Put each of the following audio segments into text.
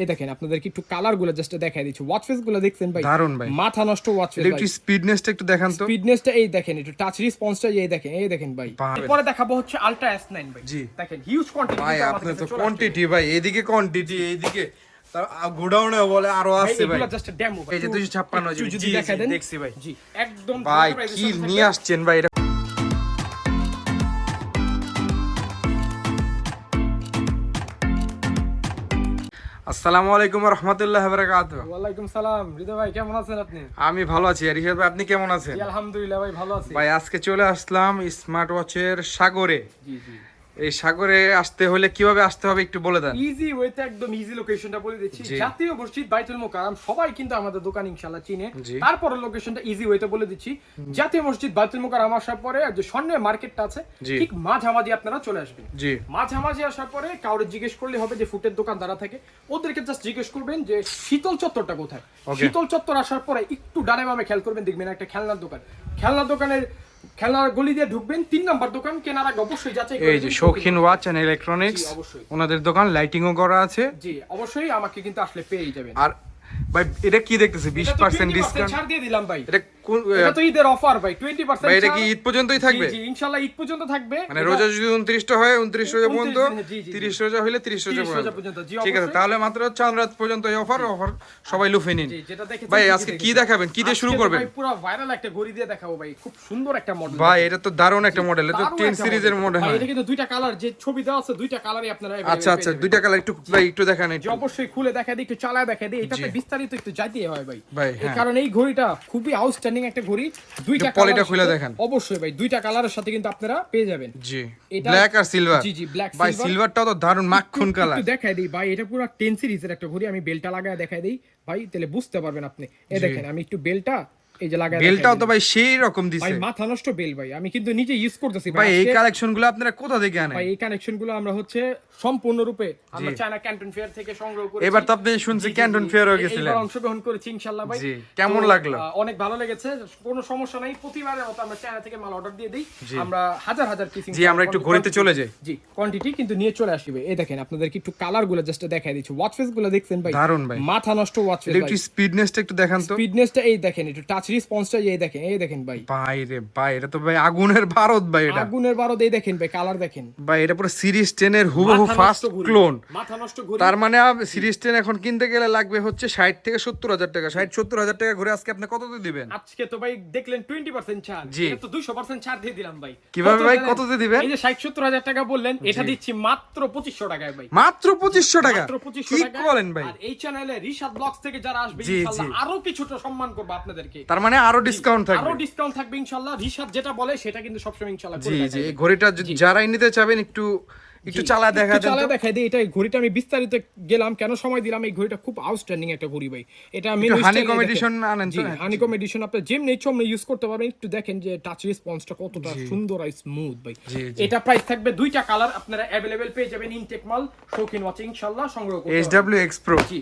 এই দেখেন আপনাদেরকে একটু কালারগুলো জাস্ট দেখাই দিচ্ছি। ওয়াচ ফেসগুলো দেখছেন ভাই? দারুণ ভাই। মাথা নষ্ট ওয়াচ ফেস একটু স্পিডনেসটা একটু দেখান তো। স্পিডনেসটা এই দেখেন একটু টাচ রেসপন্সটা এই দেখেন এই দেখেন ভাই। এরপরে দেখাবো হচ্ছে আলট্রা এস নাইন ভাই। জি। দেখেন হিউজ কোয়ান্টিটি ভাই আপনার তো কোয়ান্টিটি ভাই এদিকে কোয়ান্টিটি এইদিকে। গোডাউনে বলে আরও আছে ভাই। এগুলো জাস্ট ডেমো এই যে 256 জি, যদি জি, দেখা জি, দেন দেখছি ভাই। জি একদম ভাই কি নিয়ে আসছেন ভাই? এটা আসসালামু আলাইকুম রহমতুল্লাহ বরকাত ওয়ালাইকুম সালাম। হৃদয় ভাই কেমন আছেন আপনি? আমি ভালো আছি। আর রিহাদ ভাই আপনি কেমন আছেন? আলহামদুলিল্লাহ ভাই ভালো আছি। ভাই আজকে চলে আসলাম স্মার্ট ওয়াচের সাগরে। জি জি। এই সাগরে আসতে হলে কীভাবে আসতে হবে একটু বলে দেন। ইজি ওয়েতে একদম ইজি লোকেশনটা বলে দিচ্ছি। জাতীয় মসজিদ বাইতুল মোকাররম সবাই কিন্তু আমাদের দোকান ইনশাআল্লাহ চিনে। তারপরে লোকেশনটা ইজি ওয়েতে বলে দিচ্ছি। জাতীয় মসজিদ বাইতুল মোকাররম আসার পরে যে স্বর্ণের মার্কেটটা আছে ঠিক মাঝামাঝি আপনারা চলে আসবেন। জি। মাঝামাঝি আসার পরে কাউরে জিজ্ঞেস করলে হবে যে ফুটের দোকান দ্বারা থাকে। ওদেরকে জাস্ট জিজ্ঞেস করবেন যে শীতল চত্বরটা কোথায়? শীতল চত্বর আসার পরে একটু ডানে বামে খেয়াল করবেন দেখবেন একটা খেলনার দোকান। খেলনার দোকানের খেলনার গলি দিয়ে ঢুকবেন তিন নাম্বার দোকান কেনার আগে অবশ্যই যাচাই এই যে শৌখিন ওয়াচ এন্ড ইলেকট্রনিক্স। ওনাদের দোকান লাইটিংও করা আছে। জি অবশ্যই আমাকে কিন্তু আসলে পেয়ে যাবেন। আর ভাই এটা কি দেখতেছি? বিশ পার্সেন্ট 20% ডিসকাউন্ট ছাড় দিয়ে দিলাম ভাই। এটা এটা তো ঈদের অফার ভাই 20% এটা কি ঈদ পর্যন্তই থাকবে? জি, জি ইনশাআল্লাহ ঈদ পর্যন্ত থাকবে। মানে রোজা যদি উনত্রিশটা হয় উনত্রিশ রোজা পর্যন্ত দিনে, জি, জি, জি। তিরিশ রোজা হলে 30 রোজা পর্যন্ত। পর্যন্ত, ঠিক আছে তাহলে মাত্র চাঁদ রাত পর্যন্ত এই অফার অফার সবাই লুফে নিন। ভাই আজকে কি দেখাবেন? কি দিয়ে শুরু করবেন? ভাই পুরো ভাইরাল একটা ঘড়ি দিয়ে দেখাবো ভাই খুব সুন্দর একটা মডেল ভাই এটা তো দারুণ একটা মডেল এটা সিরিজের মডেল এটা কিন্তু দুইটা কালার যে ছবি দেওয়া আছে দুইটা কালারই আপনারা আচ্ছা আচ্ছা দুইটা কালার একটু ভাই একটু দেখান একটু। অবশ্যই খুলে দেখা দিই একটু চালায় দেখা দিই এটাতে বিস্তারিত একটু যাইতে হয় ভাই। ভাই, হ্যাঁ। কারণ এই ঘড়িটা খুবই আউটস্ট্যান্ডিং একটা ঘড়ি দুইটা পলিটা খুলে দেখেন। অবশ্যই ভাই দুইটা কালারের সাথে কিন্তু আপনারা পেয়ে যাবেন। জি এটা- ব্ল্যাক আর সিলভার জি, জি, ব্ল্যাক ভাই। সিলভারটাও তো দারুণ মাখন কালার একটু দেখাই দেই ভাই এটা পুরো টেন সিরিজের একটা ঘড়ি আমি বেলটা লাগায় দেখাই দেই। ভাই তাহলে বুঝতে পারবেন আপনি। এই দেখেন আমি একটু বেলটা এই যে লাগায় বেলটাও তো ভাই সেই রকম দিই। ভাই মাথা নষ্ট বেল ভাই আমি কিন্তু নিজে ইউজ করতেছি ভাই। এই আজকে- কালেকশনগুলো আপনারা কোথা থেকে আনেন? ভাই এই কানেকশনগুলো আমরা হচ্ছে সম্পূর্ণরূপে আমরা চায়না ক্যান্টন ফেয়ার থেকে সংগ্রহ করেছি। এবার তো আপনি শুনছি ক্যান্টন এই- গেছিলেন। এইবার অংশগ্রহণ করেছি ইনশাআল্লাহ ভাই। কেমন লাগল? অনেক ভালো লেগেছে। কোনো সমস্যা নাই প্রতিবারের মতো আমরা চায়না থেকে মাল অর্ডার দিয়ে দিই। আমরা হাজার হাজার পিস জি, আমরা একটু চলে যাই। জি কোয়ান্টিটি কিন্তু নিয়ে চলে আসবে এই দেখেন আপনাদেরকে একটু কালারগুলো জাস্ট দেখাই দিচ্ছি। ওয়াচ ফেসগুলো দেখছেন ভাই? দারুণ ভাই। মাথা নষ্ট ওয়াচ ফেস একটু স্পিডনেসটা একটু দেখান তো। স্পিডনেসটা এই দেখেন একটু টাচ রেসপন্সটা এই দেখেন এই দেখেন ভাই। ভাই রে ভাই এটা তো ভাই আগুনের ভারত ভাই এটা। আগুনের বারো এই দেখেন ভাই কালার দেখেন। ভাই এটা পুরো সিরিজ হুবহু ফার্স্ট ক্লোন মাথা নষ্ট ঘড়ি। তার মানে সিরিজ টেন এখন কিনতে গেলে লাগবে হচ্ছে ষাট থেকে সত্তর হাজার টাকা। ষাট সত্তর হাজার টাকা ঘুরে আজকে আপনি কত দিয়ে দিবেন? আজকে তো ভাই দেখলেন টোয়েন্টি পার্সেন্ট ছাড়। জি। এটা তো দুইশো পার্সেন্ট ছাড় দিয়ে দিলাম ভাই। কীভাবে কত ভাই? জানেন? কততে দিবেন? এই যে ষাট সত্তর হাজার টাকা বললেন এটা দিচ্ছি মাত্র পঁচিশশো টাকায় ভাই। মাত্র পঁচিশশো টাকা? মাত্র পঁচিশশো কি টাকা। বলেন ভাই? আর এই চ্যানেলে রিশাদ ব্লগস থেকে যারা আসবে ইনশাআল্লাহ। আরও কিছুটা সম্মান করব আপনাদেরকে। তার মানে আরও ডিসকাউন্ট আরও ডিসকাউন্ট থাকবে ইনশাআল্লাহ রিশাদ যেটা বলে সেটা কিন্তু সবসময় ইনশাআল্লাহ জি জি এই ঘড়িটা যদি যারাই নিতে চাবেন একটু একটু চালা দেখা একটু দেন চালায় তো। দেখাই দিই এটা এই ঘড়িটা আমি বিস্তারিত গেলাম কেন সময় দিলাম এই ঘড়িটা খুব আউটস্ট্যান্ডিং একটা ঘড়ি ভাই এটা মেনু একটু honeycomb edition আনেন তো? হানিকম এডিশন আপনি যেম নেচম ইউজ করতে পারবেন একটু দেখেন যে টাচ রেসপন্সটা কতটা সুন্দর আর স্মুথ ভাই জি, জি। এটা প্রাইস থাকবে দুইটা কালার আপনারা अवेलेबल পেয়ে যাবেন ইনটেক মাল শৌখিন ওয়াচিং ইনশাআল্লাহ সংগ্রহ করতে পারবেন। SW X Pro জি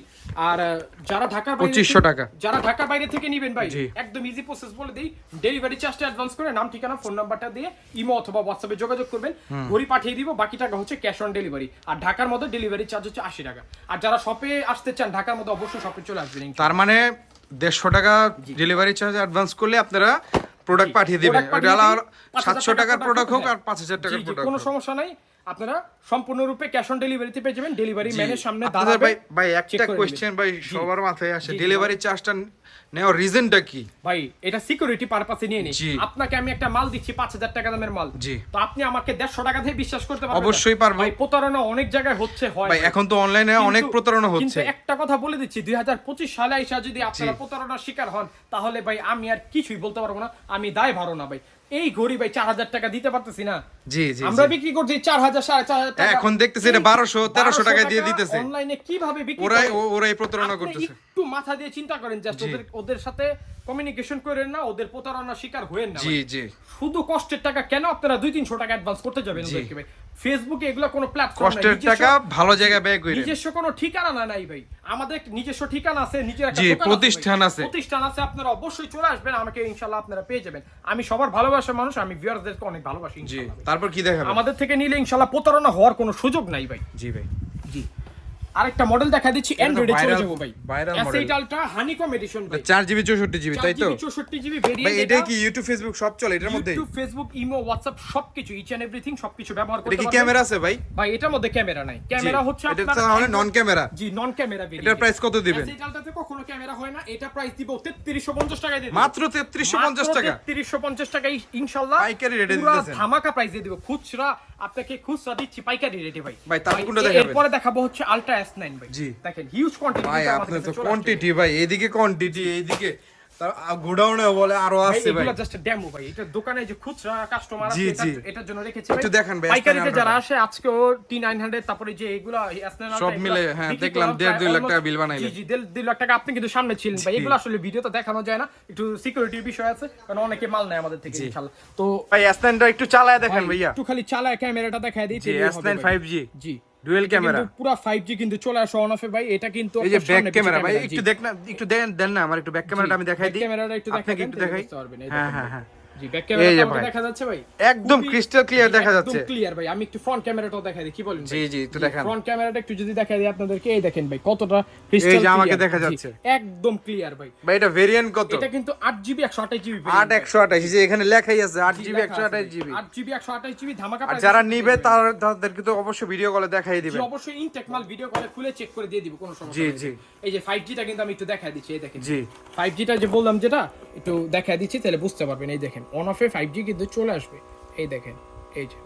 আর আহ, যারা ঢাকার বাইরে 2500 থেকে- টাকা। যারা ঢাকার বাইরে থেকে নেবেন ভাই জি। একদম ইজি প্রসেস বলে দেই ডেলিভারি চার্জটা অ্যাডভান্স করে নাম ঠিকানা ফোন নাম্বারটা দিয়ে ইমো অথবা হোয়াটসঅ্যাপে যোগাযোগ করবেন ঘড়ি পাঠিয়ে দিব বাকি টাকা হচ্ছে ক্যাশ অন ডেলিভারি আর ঢাকার মধ্যে ডেলিভারি চার্জ হচ্ছে আশি টাকা। আর যারা শপে আসতে চান ঢাকার মধ্যে অবশ্যই শপে চলে আসবেন। তার মানে দেড়শো টাকা ডেলিভারি চার্জ অ্যাডভান্স করলে আপনারা প্রোডাক্ট পাঠিয়ে দেবেন। Product পাঠিয়ে ওটা হলো দিন, 5,000 সাতশো টাকার প্রোডাক্ট হোক আর। পাঁচ হাজার টাকার প্রোডাক্ট কোনো সমস্যা নাই। আপনারা সম্পূর্ণরূপে ক্যাশ অন ডেলিভারিতে পেয়ে যাবেন। ডেলিভারি ম্যানের সামনে দাঁড়াবে। ভাই ভাই একটা কোশ্চেন ভাই সবার মাথায় আসে। ডেলিভারি চার্জটা নেওয়ার রিজনটা কি? ভাই এটা সিকিউরিটি পারপাসে নিয়ে নিই আপনাকে আমি একটা মাল দিচ্ছি পাঁচ হাজার টাকা দামের মাল। জি। তো আপনি আমাকে দেড়শো টাকা দিয়ে বিশ্বাস করতে পারবেন অবশ্যই পারব। ভাই প্রতারণা অনেক জায়গায় হচ্ছে হয়। ভাই এখন তো অনলাইনে অনেক কিন্তু- প্রতারণা কিন্তু হচ্ছে। একটা কথা বলে দিচ্ছি দুই হাজার পঁচিশ সালে আইসা যদি আপনারা প্রতারণার শিকার হন তাহলে ভাই আমি আর কিছুই বলতে পারব না। আমি দায় ভারো না ভাই। এই ঘড়ি ভাই চার হাজার টাকা দিতে পারতেছি না। জি জি আমরা বিক্রি করছি চার হাজার সাড়ে চার হাজার এখন দেখতেছি এটা বারোশো তেরোশো টাকা দিয়ে দিতেছে। অনলাইনে কীভাবে বিক্রি ওরাই ওরাই প্রতারণা করতেছে। মাথা দিয়ে চিন্তা করেন জাস্ট ওদের ওদের সাথে কমিউনিকেশন করেন না ওদের প্রতারণার শিকার হয়েন না জি জি। শুধু কষ্টের টাকা কেন আপনারা দুই তিনশো টাকা অ্যাডভান্স করতে যাবেন ওদেরকে ভাই? ফেসবুকে এগুলো কোনো প্ল্যাটফর্ম কষ্টের টাকা ভালো জায়গায় ব্যয় করে নিজস্ব কোনো ঠিকানা না নাই ভাই। আমাদের নিজস্ব ঠিকানা আছে নিজের একটা প্রতিষ্ঠান আছে। প্রতিষ্ঠান আছে আপনারা অবশ্যই চলে আসবেন আমাকে ইনশাআল্লাহ আপনারা পেয়ে যাবেন। আমি সবার ভালোবাসার মানুষ আমি ভিউয়ারদেরকে অনেক ভালোবাসি জি তারপর কি দেখাবেন? আমাদের থেকে নিলে ইনশাআল্লাহ প্রতারণা হওয়ার কোনো সুযোগ নাই ভাই। জি ভাই। জি। আরেকটা মডেল দেখা দিচ্ছি অ্যান্ড্রয়েডে চলে যাব ভাই। viral S8 model। Ultra Honeycomb Edition ভাই। তাই তো? 64 জিবি ভাই ভেরিয়েন্ট এটা। কি ইউটিউব ফেসবুক সব চলে এটার মধ্যে? ইউটিউব ফেসবুক ইমো সবকিছু ইচ এন্ড এভরিথিং সবকিছু ব্যবহার এটা করতে কি ক্যামেরা আছে ভাই? ভাই এটার মধ্যে ক্যামেরা নাই। ক্যামেরা হচ্ছে এটা তাহলে নন ক্যামেরা জি নন ক্যামেরা এটার প্রাইস কত দিবেন? S8 Ultra কখনো ক্যামেরা হয় না এটা প্রাইস দিব 3350 টাকায় দিয়ে। মাত্র তেত্রিশশো পঞ্চাশ টাকা? 3350 টাকায় ইনশাআল্লাহ পাইকারি রেটে পুরা দিতেছেন। ধামাকা প্রাইস দিয়ে দিব। খুচরা আপনাকে খুচরা দিচ্ছি পাইকারি রেটে ভাই। ভাই, তারপর দেখাবেন? এরপরে দেখাবো হচ্ছে আলট্রা S9 ভাই। জি। দেখেন হিউজ কোয়ান্টিটি ভাই আপনি তো কোয়ান্টিটি ভাই এদিকে কোয়ান্টিটি এইদিকে গোডাউনে বলে আরও আছে ভাই। জাস্ট ডেমো ভাই। এটা দোকানে যে খুচরা কাস্টমার আছে জি, এটা- জি। এটার জন্য রেখেছি একটু দেখান ভাই, পাইকারিতে যারা Ultra আসে আজকেও T900 তারপরে যে এগুলো S9 Ultra সব মিলে, হ্যাঁ, দেখলাম করলাম দেড় প্রায় দুই লাখ টাকা বিল বানাইলেন। জি জি দেড় দুই লাখ টাকা আপনি কিন্তু সামনে ছিলেন ভাই। এগুলো আসলে ভিডিওতে দেখানো যায় না। একটু সিকিউরিটির বিষয় আছে কারণ অনেকে মাল নেয় আমাদের থেকে ইনশাআল্লাহ। তো ভাই S9টা একটু চালায় দেখেন ভাইয়া। একটু খালি চালায় ক্যামেরাটা দেখায় দিই জি তাহলেই S9 5G জি। ডুয়েল ক্যামেরা পুরো 5G কিন্তু চলে আসে অন অফে ভাই। এটা কিন্তু এই যে ব্যাক ক্যামেরা ভাই একটু দেখ না একটু দেন দেন না আমার একটু ব্যাক ক্যামেরাটা আমি দেখাই দিই। ক্যামেরাটা একটু দেখাই একটু দেখাই। হ্যাঁ হ্যাঁ হ্যাঁ। জি ব্যাক ক্যামেরাটা যে আমাকে ভাই। দেখা যাচ্ছে ভাই। একদম খুবই- crystal clear জি, একদম ক্লিয়ার ভাই। আমি একটু ফ্রন্ট ক্যামেরাটাও দেখাই দিই কি বলেন জি, জি, একটু দেখান। ফ্রন্ট ক্যামেরাটা একটু যদি দেখাই দিই আপনাদেরকে এই দেখেন ভাই কতটা এই যে আমাকে দেখা যাচ্ছে। একদম ক্লিয়ার ভাই। ভাই এটা ভেরিয়েন্ট কত? এটা কিন্তু 8GB 128GB আট একশো আঠাশ যে এখানে লেখাই আছে আট জিবি একশো আঠাশ জিবি 8GB 128GB ধামাকা আর যারা নিবে তার তাদেরকে তো অবশ্যই ভিডিও কলে দেখাই জি দিবেন। অবশ্যই ইনটেক মাল ভিডিও করে খুলে চেক করে দিয়ে দিব কোনো সমস্যা জি, নেই জি। এই যে 5Gটা কিন্তু আমি একটু দেখাই দিচ্ছি এই দেখেন। জি। 5Gটা যে বললাম যেটা একটু দেখাই দিচ্ছি তাহলে বুঝতে পারবেন এই দেখেন। অন অফে 5G কিন্তু চলে আসবে। এই দেখেন এই যে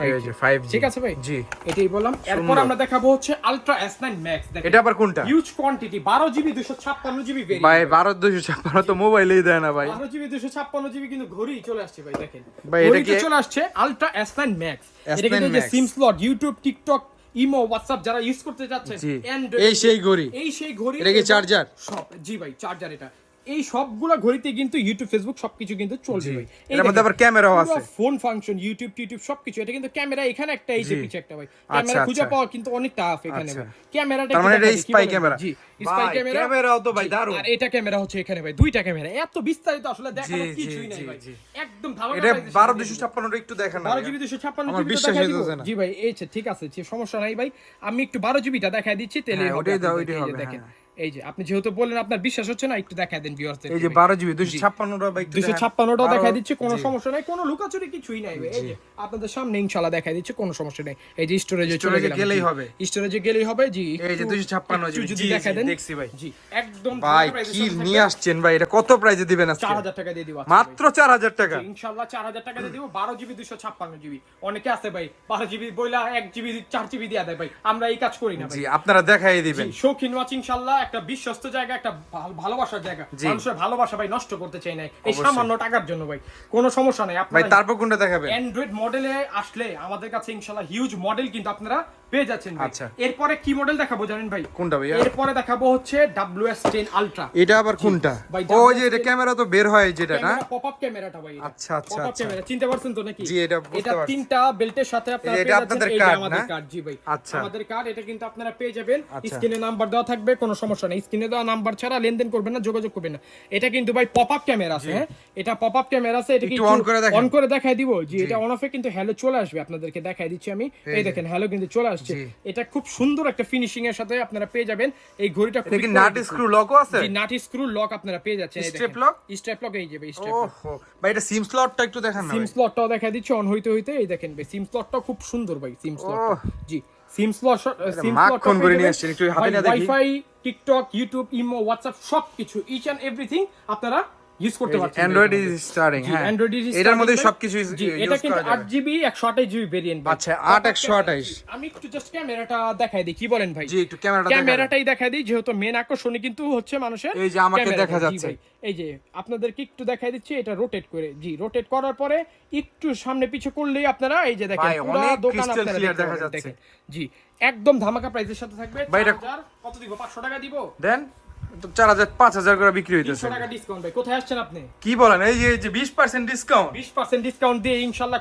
এই 5G যে 5G ঠিক আছে ভাই? জি। এটাই বললাম। এরপর আমরা দেখাবো হচ্ছে আলট্রা S9 Max দেখেন এটা আবার কোনটা? হিউজ কোয়ান্টিটি 12 জিবি 256 জিবি ভাই বারো দুশো ছাপ্পান্ন তো মোবাইলেই দেয় না ভাই। 12 জিবি 256 জিবি কিন্তু ঘড়ি চলে আসছে ভাই দেখেন। ভাই, এটা কি- চলে আসছে আলট্রা S9 Max এটা কিন্তু যে SIM slot YouTube TikTok imo WhatsApp যারা ইউজ করতে জি। Android- এই সেই ঘড়ি। এই সেই ঘড়ি এটা কি চার্জার? সব। জি ভাই চার্জার এটা। এই সবগুলা ঘড়িতে কিন্তু ইউটিউব ফেসবুক সবকিছু কিন্তু চলবে ভাই। এটার মধ্যে আবার ক্যামেরাও আছে। ফোন ফাংশন ইউটিউব টিউটিউব সবকিছু। এটা কিন্তু ক্যামেরা এখানে একটা এই যে পিছে একটা ভাই। ক্যামেরা আচ্ছা, খুঁজে আচ্ছা। পাওয়া কিন্তু অনেক টাফ এখানে আচ্ছা। ভাই। ক্যামেরাটা তার মানে এটা স্পাই ক্যামেরা জি স্পাই ক্যামেরা ক্যামেরাও তো ভাই দারুণ। আর এটা ক্যামেরা হচ্ছে এখানে ভাই দুইটা ক্যামেরা এত বিস্তারিত আসলে দেখানোর জি, কিছুই নাই ভাই। জি। একদম ধামাকা এটা price এর বারো সাথে দুশো দিয়ে ছাপ্পান্নটা একটু দেখেন না বারো ভাইয়া। জিবি দুশো ছাপ্পান্ন বিশ্বাস হইতেছে না। জি ভাই এই যে, ঠিক আছে যে সমস্যা নাই ভাই। আমি একটু বারো জিবিটা দেখাই দিচ্ছি তেলে হ্যাঁ, ওটাই দাও, ওইটাই হবে, দেখেন। হ্যাঁ। এই যে আপনি যেহেতু বললেন আপনার বিশ্বাস হচ্ছে না একটু দেন ভিউয়ারদের এই যে বারো জিবি দিচ্ছে কোনো সমস্যা নাই কোনো লুকাচুরি কিছুই নাই এই যে আপনাদের সামনে দিচ্ছে কোনো সমস্যা নেই। এই যে স্টোরেজে চলে গেলাম গেলেই হবে। স্টোরেজে গেলেই হবে জি। এই যে 256 জিবি, যদি দেন। দেখছি ভাই। জি একদম ভাই কি নিয়ে আসছেন ভাই? এটা কত প্রাইজে দিবেন আজকে? চার হাজার টাকা দিয়ে দিব মাত্র চার হাজার টাকা। ইনশাল্লাহ চার হাজার টাকা দিয়ে দিব। বারো জিবি দুশো ছাপ্পান্ন জিবি। অনেকে আছে ভাই বারো জিবি বইলা এক জিবি চার জিবি দিয়ে দেয় ভাই। আমরা এই কাজ করি না ভাই। জি আপনারা দেখাই দিবেন। জি, শৌখিন ওয়াচ ইনশাল্লাহ একটা বিশ্বস্ত জায়গা একটা ভাল- ভালোবাসার জায়গা। মানুষের ভালোবাসা ভাই নষ্ট করতে চাই না এই সামান্য টাকার জন্য ভাই। কোনো সমস্যা নাই। ভাই আপনারা তারপর কোনটা দেখাবেন? অ্যান্ড্রয়েড মডেলে আসলে আমাদের কাছে ইনশাল্লাহ হিউজ মডেল কিন্তু আপনারা পেয়ে যাচ্ছেন আচ্ছা। এরপরে কি মডেল দেখাবো জানেন ভাই? কোনটা ভাইয়া? এরপরে দেখাবো হচ্ছে WS10 আলট্রা এটা আবার কোনটা? ও যে এটা ক্যামেরা তো বের হয় যেটা না ক্যামেরাটা ভাই আচ্ছা, আচ্ছা, Pop-up আচ্ছা। ক্যামেরা চিনতে পারছেন তো নাকি? জি, এটা বুঝতে এটা তিনটা বেল্টের সাথে আপনারা এটা আপনাদের আমাদের না? কার্ড জি ভাই। আচ্ছা। আমাদের কার্ড এটা কিন্তু আপনারা পেয়ে যাবেন। আচ্ছা। স্ক্রিনে নাম্বার দেওয়া থাকবে কোনো সমস্যা নেই। স্ক্রিনে দেওয়া নাম্বার ছাড়া লেনদেন করবেন না যোগাযোগ করবেন না। এটা কিন্তু ভাই পপ আপ ক্যামেরা আছে হ্যাঁ? এটা পপ আপ ক্যামেরা আছে এটা কি একটু করে দেখেন। অন করে দেখাই দিব। জি এটা অন অফে কিন্তু হ্যালো চলে আসবে আপনাদেরকে দেখাই দিচ্ছি আমি। এই দেখেন হ্যালো কিন্তু চলে আসছে। এটা খুব সুন্দর একটা ফিনিশিং এর সাথে আপনারা পেয়ে যাবেন। এই ঘড়িটা খুবই কি নাট স্ক্রু লকও আছে? জি নাট স্ক্রু লক আপনারা পেয়ে যাচ্ছেন। দেখেন। লক এই যাবে ওহো। ভাই এটা সিম স্লটটা একটু দেখান না সিম। স্লটটাও দেখা দিচ্ছে অন হইতে হইতে। এই দেখেন ভাই সিম স্লটটা খুব সুন্দর ভাই সিম স্লট জি সিম স্লট সিম করে নিয়ে আসছেন, একটু হাতে দেখি। WiFi TikTok YouTube imo WhatsApp সবকিছু ইচ এন্ড এভরিথিং আপনারা ইউজ করতে পারছেন Android is starting, হ্যাঁ। অ্যান্ড্রয়েড ইজ এটার মধ্যে সবকিছু use- জি এটা কিন্তু 8 জিবি 128 জিবি ভেরিয়েন্ট আচ্ছা, 8 128 আমি একটু জাস্ট ক্যামেরাটা দেখাই দিই কি বলেন ভাই? জি একটু ক্যামেরাটা ক্যামেরাটাই দেখা দিই যেহেতু মেন আকর্ষণই কিন্তু হচ্ছে মানুষের এই যে আমাকে দেখা যাচ্ছে। এই যে আপনাদেরকে একটু দেখাই দিচ্ছি এটা রোটেট করে। জি রোটেট করার পরে একটু সামনে পিছু করলেই আপনারা এই যে দেখেন পুরো দোকান আপনারা দেখা যাচ্ছে। জি একদম ধামাকা প্রাইসের সাথে থাকবে। ভাই, এটা- 4000 কত দিব? 500 টাকা দিব? দেন। চার হাজার পাঁচ হাজার করে বিক্রি হইতেছে। টাকা ডিসকাউন্ট ভাই কোথায় আসছেন আপনি? কি বলেন এই যে বিশ পার্সেন্ট ডিসকাউন্ট 20% ডিসকাউন্ট দিয়ে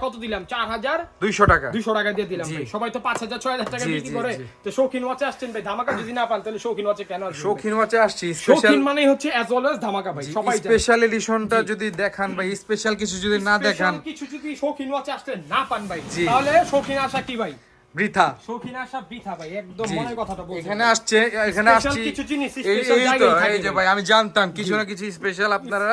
কত দিলাম? 4000 দুইশো টাকা। দুইশো টাকা দিয়ে দিলাম ভাই। সবাই তো পাঁচ হাজার ছয় হাজার টাকা বিক্রি করে। জি। তো শৌখিন ওয়াচে আসছেন ভাই ধামাকা যদি না পান তাহলে শৌখিন ওয়াচে কেন আসবেন ভাই? শৌখিন ওয়াচে আসছি স্পেশাল শৌখিন মানেই হচ্ছে অ্যাজ অলওয়েজ ধামাকা ভাই সবাই স্পেশাল এডিশনটা যদি দেখান বা স্পেশাল কিছু যদি না দেখান। কিছু যদি শৌখিন ওয়াচে আসলে না পান ভাই তাহলে শৌখিন আসা কি ভাই? বৃথা। শৌখিন আসা বৃথা ভাই একদম মনের কথাটা বলছি এখানে আসছে এখানে আসছি। কিছু জিনিস, এই তো এই যে ভাই। আমি জানতাম কিছু না কিছু স্পেশাল আপনারা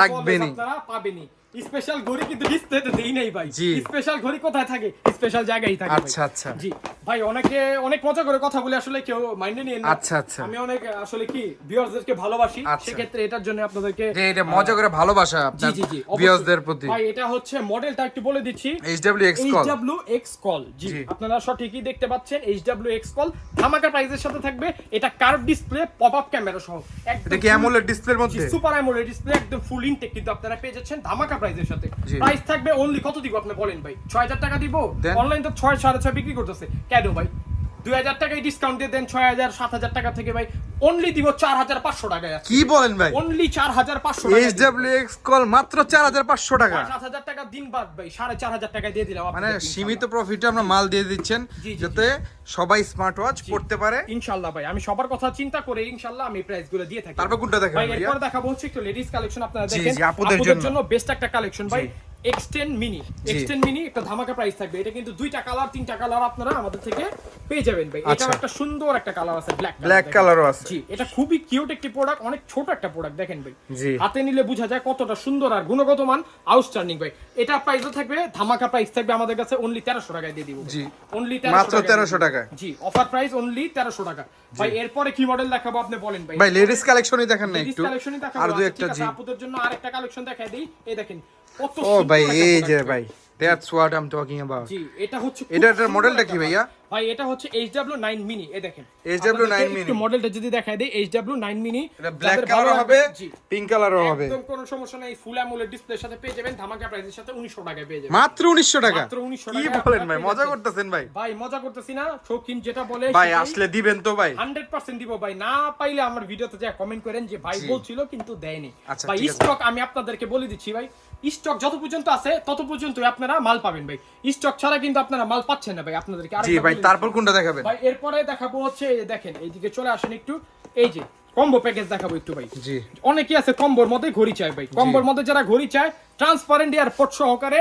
রাখবেনই। আপনারা পাবেনই। স্পেশাল ঘড়ি কিন্তু ডিসপ্লেতে দেই নাই ভাই। স্পেশাল ঘড়ি কোথায় থাকে? স্পেশাল জায়গায় থাকে আচ্ছা, আচ্ছা। জি। ভাই অনেকে অনেক মজা করে কথা বলে আসলে কেউ মাইন্ডে নিয়ে না। আচ্ছা, আচ্ছা। আমি অনেক আসলে কি ভিউয়ারদেরকে ভালোবাসি। আচ্ছা। সেক্ষেত্রে এটার জন্য আপনাদেরকে যে এটা মজা করে ভালোবাসা আপনার ভিউয়ার্সদের প্রতি। ভাই এটা হচ্ছে মডেলটা একটু বলে দিচ্ছি। কল HW X কল জি। আপনারা সঠিকই দেখতে পাচ্ছেন HW X কল ধামাকা প্রাইসের সাথে থাকবে। এটা curve display pop up camera সহ। একদম এটা কি অ্যামোলেড ডিসপ্লের মধ্যে? সুপার অ্যামোলেড ডিসপ্লে একদম ফুল ইনটেক কিন্তু আপনারা পেয়ে যাচ্ছেন। ধামাকা প্রাইসের সাথে। প্রাইস থাকবে অনলি কত দিব আপনি বলেন ভাই? 6000 টাকা দিব। অনলাইন তো 6 6.5 বিক্রি করতেছে। কেন ভাই? 2000 টাকায় ডিসকাউন্ট দিয়ে দেন 6000 7000 টাকা থেকে ভাই। অনলি দিব 4500 টাকায় কি বলেন ভাই? অনলি 4500 টাকা এইচডব্লিউ এক্স কল মাত্র 4500 টাকা। 7000 টাকা দিন বাদ ভাই 4500 টাকা দিয়ে দিলাম মানে সীমিত প্রফিটে আমরা মাল দিয়ে দিচ্ছেন যাতে সবাই স্মার্ট ওয়াচ পড়তে পারে। ইনশাল্লাহ ভাই আমি সবার কথা চিন্তা করে ইনশাল্লাহ আমি প্রাইসগুলো দিয়ে থাকি। তারপর কোনটা দেখাবেন ভাই? এরপর দেখাবো হচ্ছে একটু লেডিস কালেকশন আপনারা দেখেন। জন্য। জন্য বেস্ট একটা কালেকশন ভাই। এক্সটেন মিনি এক্সটেন মিনি একটা ধামাকা প্রাইস থাকবে। এটা কিন্তু দুইটা কালার তিনটা কালার আপনারা আমাদের থেকে পেয়ে যাবেন ভাই। আচ্ছা। এটাও একটা সুন্দর একটা কালার আছে ব্ল্যাক Black কালারও আছে। জি এটা খুবই কিউট একটি প্রোডাক্ট অনেক ছোট একটা প্রোডাক্ট দেখেন ভাই। হাতে নিলে বোঝা যায় কতটা সুন্দর আর গুণগত মান আউটস্ট্যান্ডিং ভাই। এটা প্রাইসও থাকবে ধামাকা প্রাইস থাকবে আমাদের কাছে অনলি তেরোশো টাকায় দিয়ে দিব। জি। অনলি মাত্র 1300 টাকায়। জি অফার প্রাইস অনলি তেরোশো টাকা। ভাই এরপরে কি মডেল দেখাবো আপনি বলেন ভাই? ভাই লেডিস কালেকশনই দেখেন না একটু। আর দুই আচ্ছা, একটা জি। আপুদের জন্য আরেকটা কালেকশন দেখাই দিই। এই দেখেন ও ভাই এই যে ভাই। That's what I am talking about জি এটা হচ্ছে এটা- এটার মডেলটা কি ভাইয়া? ভাই এটা হচ্ছে HW9 mini এই দেখেন। HW9 আপনাদেরকে mini। একটু মডেলটা যদি দেখাই দেই HW9 mini এটা ব্ল্যাক ভালো হবে পিঙ্ক কালারও হবে। একদম কোনো সমস্যা নেই ফুল অ্যামোলেড ডিসপ্লের সাথে পেয়ে যাবেন ধামাকা প্রাইসের সাথে 1900 টাকায় পেয়ে যাবেন। মাত্র 1900 টাকা? মাত্র 1900 কি বলেন ভাই মজা করতেছেন ভাই। ভাই মজা করতেছি না শৌখিন যেটা বলে ভাই আসলে দিবেন তো ভাই। 100% দিব ভাই। না পাইলে আমার ভিডিওতে যা কমেন্ট করেন যে ভাই বলছিল কিন্তু দেয়নি। আচ্ছা, ভাই স্টক আমি আপনাদেরকে বলে দিচ্ছি ভাই স্টক যত পর্যন্ত আছে তত পর্যন্ত আপনারা মাল পাবেন ভাই। স্টক ছাড়া কিন্তু আপনারা মাল পাচ্ছেন না ভাই। আপনাদেরকে জি ভাই তারপর কোনটা দেখাবেন? ভাই এরপরে দেখাবো হচ্ছে দেখেন এইদিকে চলে আসেন একটু। এই যে কম্বো প্যাকেজ দেখাবো একটু ভাই। জি। অনেকেই আছে কম্বোর মধ্যে ঘড়ি চায় ভাই। কম্বোর মধ্যে যারা ঘড়ি চায় ট্রান্সপারেন্ট এয়ারপোর্ট সহকারে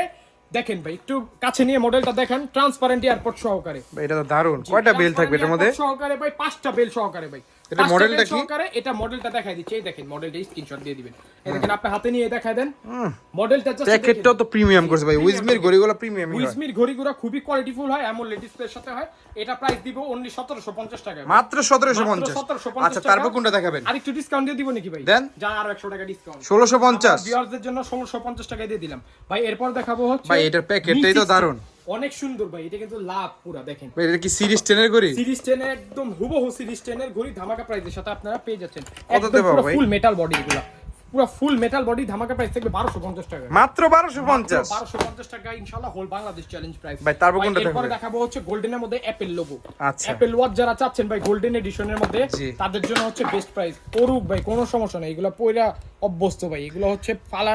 দেখেন ভাই একটু কাছে নিয়ে মডেলটা দেখেন ট্রান্সপারেন্ট এয়ারপোর্ট সহকারে। ভাই এটা তো দারুণ। কয়টা বেল থাকবে এটার মধ্যে? সহকারে ভাই পাঁচটা বেল সহকারে ভাই। এটা মডেলটা কি? এটা মডেলটা দেখাই দিচ্ছি। এই দেখেন মডেলটা স্ক্রিনশট দিয়ে দিবেন। এই দেখেন আপনি হাতে নিয়ে দেন। মডেলটা জাস্ট তো প্রিমিয়াম করছে ভাই। উইজমির ঘড়িগুলো প্রিমিয়াম উইজমির ঘড়িগুলো খুবই কোয়ালিটিফুল হয় অ্যামোলেড ডিসপ্লের সাথে হয়। এটা প্রাইস দিব অনলি 1750 টাকা মাত্র 1750 1750 আচ্ছা তারপর কোনটা দেখাবেন? আর একটু ডিসকাউন্ট দিয়ে দিব নাকি ভাই? দেন। যা আর 100 টাকা ডিসকাউন্ট 1650 ভিউয়ারদের জন্য 1650 টাকা দিয়ে দিলাম। ভাই এরপর দেখাবো হচ্ছে ভাই, এটার প্যাকেটটাই তো দারুণ। অনেক সুন্দর ভাই এটা কিন্তু লাভ পুরা দেখেন। এটা কি সিরিজ 10 এর ঘড়ি? সিরিজ 10 এর একদম হুবহু সিরিজ 10 এর ঘড়ি ধামাকা প্রাইসের সাথে আপনারা পেয়ে যাচ্ছেন। একদম? ফুল মেটাল বডি এগুলো। পুরো ফুল মেটাল বডি ধামাকা প্রাইস থাকবে 1250 টাকা। মাত্র 1250 1250 টাকা ইনশাআল্লাহ হোল বাংলাদেশ চ্যালেঞ্জ প্রাইস ভাই, তারপর কোনটা এরপরে থাকবে? দেখাবো হচ্ছে গোল্ডেনের মধ্যে অ্যাপেল লোগো আচ্ছা। অ্যাপেল ওয়াচ যারা চাচ্ছেন ভাই গোল্ডেন এডিশনের মধ্যে তাদের জন্য হচ্ছে বেস্ট প্রাইস করুক ভাই কোনো সমস্যা নেই। এগুলো পয়লা অভ্যস্ত ভাই। এগুলো হচ্ছে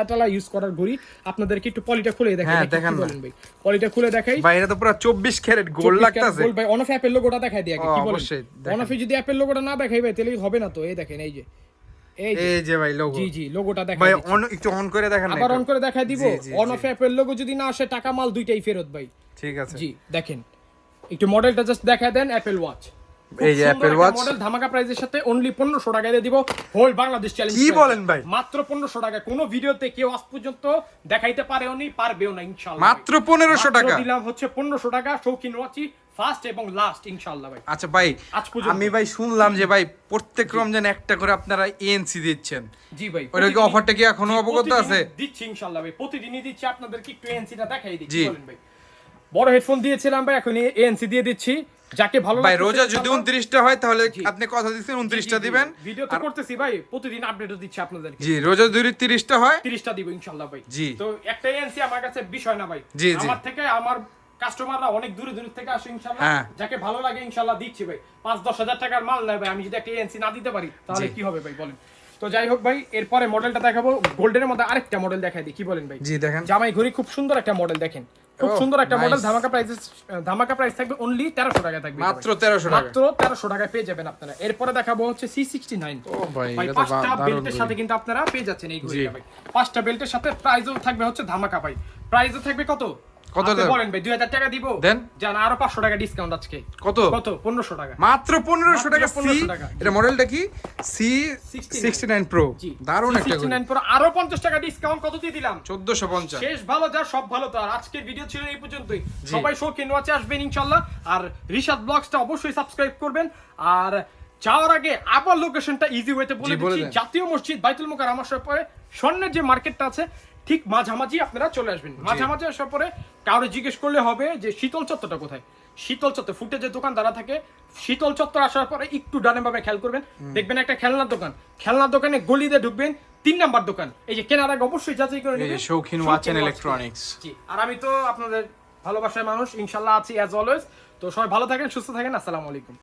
টালা ইউজ করার ঘড়ি। আপনাদেরকে একটু পলিটা খুলে দেখাই হ্যাঁ, দেখান ভাই। পলিটা খুলে দেখাই। ভাই এটা তো পুরো 24 ক্যারেট গোল্ড 24 লাগতাছে। গোল্ড ভাই অনফ অ্যাপেল লোগোটা দেখাই দিই আগে কি বলেন। অনফে যদি অ্যাপেল লোগোটা না দেখাই ভাই তাহলে হবে না তো এই দেখেন এই যে। এই যে ভাই লোগো জি জি লোগোটা দেখাই ভাই অন একটু অন করে দেখেন আবার অন করে দেখাই দিব? জি, জি, অন অফ অ্যাপেল লোগো যদি না আসে টাকা মাল দুইটাই ফেরত ভাই। ঠিক আছে। জি দেখেন। একটু মডেলটা জাস্ট দেখায় দেন অ্যাপেল ওয়াচ এই যে Apple Watch। মডেল ধামাকা প্রাইসের সাথে অনলি 1500 টাকা দিয়ে দিব। হোল বাংলাদেশ চ্যালেঞ্জ কি বলেন ভাই? মাত্র 1500 টাকা কোন ভিডিওতে কেউ আজ পর্যন্ত দেখাইতে পারেও নি পারবেও না ইনশাআল্লাহ মাত্র 1500 টাকা? দিলাম হচ্ছে 1500 টাকা শৌখিন ওয়াচি ফার্স্ট এবং লাস্ট ইনশাআল্লাহ ভাই। আচ্ছা ভাই আমি ভাই শুনলাম যে ভাই প্রত্যেক রমজান একটা করে আপনারা এএনসি দিচ্ছেন। জি ভাই ওটা কি অফারটা কি এখনও অবগত আছে? দিচ্ছি ইনশাআল্লাহ ভাই প্রতিদিনই দিচ্ছি আপনাদেরকে একটু এনসিটা দেখাই দিচ্ছি বলেন ভাই। বড় হেডফোন দিয়েছিলাম ভাই এখন এএনসি দিয়ে দিচ্ছি। যাকে ভালো ভাই রোজা যদি ইনশাআল্লাহ- 29টা হয় তাহলে আপনি কথা দিচ্ছেন জি, 29টা দিবেন। ভিডিও তো করতেছি ভাই প্রতিদিন আপডেটও দিচ্ছি আপনাদেরকে। জি রোজা যদি 30টা হয় 30টা দিব ইনশাআল্লাহ ভাই। জি। তো একটা এনসি আমার কাছে বিষয় না ভাই। আমার থেকে আমার কাস্টমাররা অনেক দূরে দূরে থেকে আসে ইনশাআল্লাহ। হ্যাঁ। যাকে ভালো লাগে ইনশাআল্লাহ দিচ্ছি ভাই। পাঁচ দশ হাজার টাকার মাল নেয় ভাই আমি যদি একটা এনসি না দিতে পারি তাহলে কি হবে ভাই বলেন? তো যাই হোক ভাই এরপরে মডেলটা দেখাবো। গোল্ডেনের মধ্যে আরেকটা মডেল দেখাই দিই কি বলেন ভাই? জি দেখেন। জামাই ঘড়ি খুব সুন্দর একটা মডেল দেখেন। খুব সুন্দর একটা মডেল ধামাকা প্রাইস ধামাকা প্রাইস থাকবে অনলি তেরোশো টাকা থাকবে মাত্র ভাই। 1300 টাকা মাত্র তেরোশো টাকায় পেয়ে যাবেন আপনারা। এরপরে দেখাবো হচ্ছে সি সিক্সটি নাইন ও ভাই ভাই এটা পাঁচটা বেল্টের সাথে কিন্তু আপনারা পেয়ে যাচ্ছেন এই ঘড়িটা ভাই। পাঁচটা বেল্টের সাথে প্রাইসও থাকবে হচ্ছে ধামাকা ভাই। প্রাইসও থাকবে কত? কত বলেন ভাই দুই হাজার টাকা দিব। দেন। জান আরও পাঁচশো টাকা ডিসকাউন্ট আজকে। কত? কত? পনেরোশো টাকা। মাত্র পনেরোশো মাত্র টাকা সি এটা মডেলটা কি? সি 69 প্রো দারুণ একটা 69 Pro, আরও পঞ্চাশ টাকা ডিসকাউন্ট কত দিয়ে দিলাম? চোদ্দশো পঞ্চাশ। শেষ ভালো যা সব ভালো তো। আর আজকের ভিডিও ছিল এই পর্যন্তই। সবাই আসবেন আর রিশাদ ব্লগসটা অবশ্যই সাবস্ক্রাইব করবেন। আর যাওয়ার আগে আবার লোকেশনটা ইজি ওয়েতে বলে দিচ্ছি। জাতীয় মসজিদ বাইতুল মুকার আমার পরে স্বর্ণের যে মার্কেটটা আছে ঠিক মাঝামাঝি আপনারা চলে আসবেন। মাঝামাঝি আসার পরে কারও জিজ্ঞেস করলে হবে যে শীতল চত্বরটা কোথায়? শীতল চত্বর ফুটে যে দোকানদারা থাকে শীতল চত্বর আসার পরে একটু ডানে ভাবে খেয়াল করবেন। দেখবেন একটা খেলনার দোকান। খেলনার দোকানে গলিতে ঢুকবেন তিন নাম্বার দোকান। এই যে কেনার আগে অবশ্যই যাচাই করে নেবেন। শৌখিন ওয়াচ এন্ড ইলেকট্রনিক্স জি আর আমি তো আপনাদের ভালোবাসার মানুষ ইনশাল্লাহ আছি অ্যাজ অলওয়েজ তো সবাই ভালো থাকেন সুস্থ থাকেন আসসালামু আলাইকুম।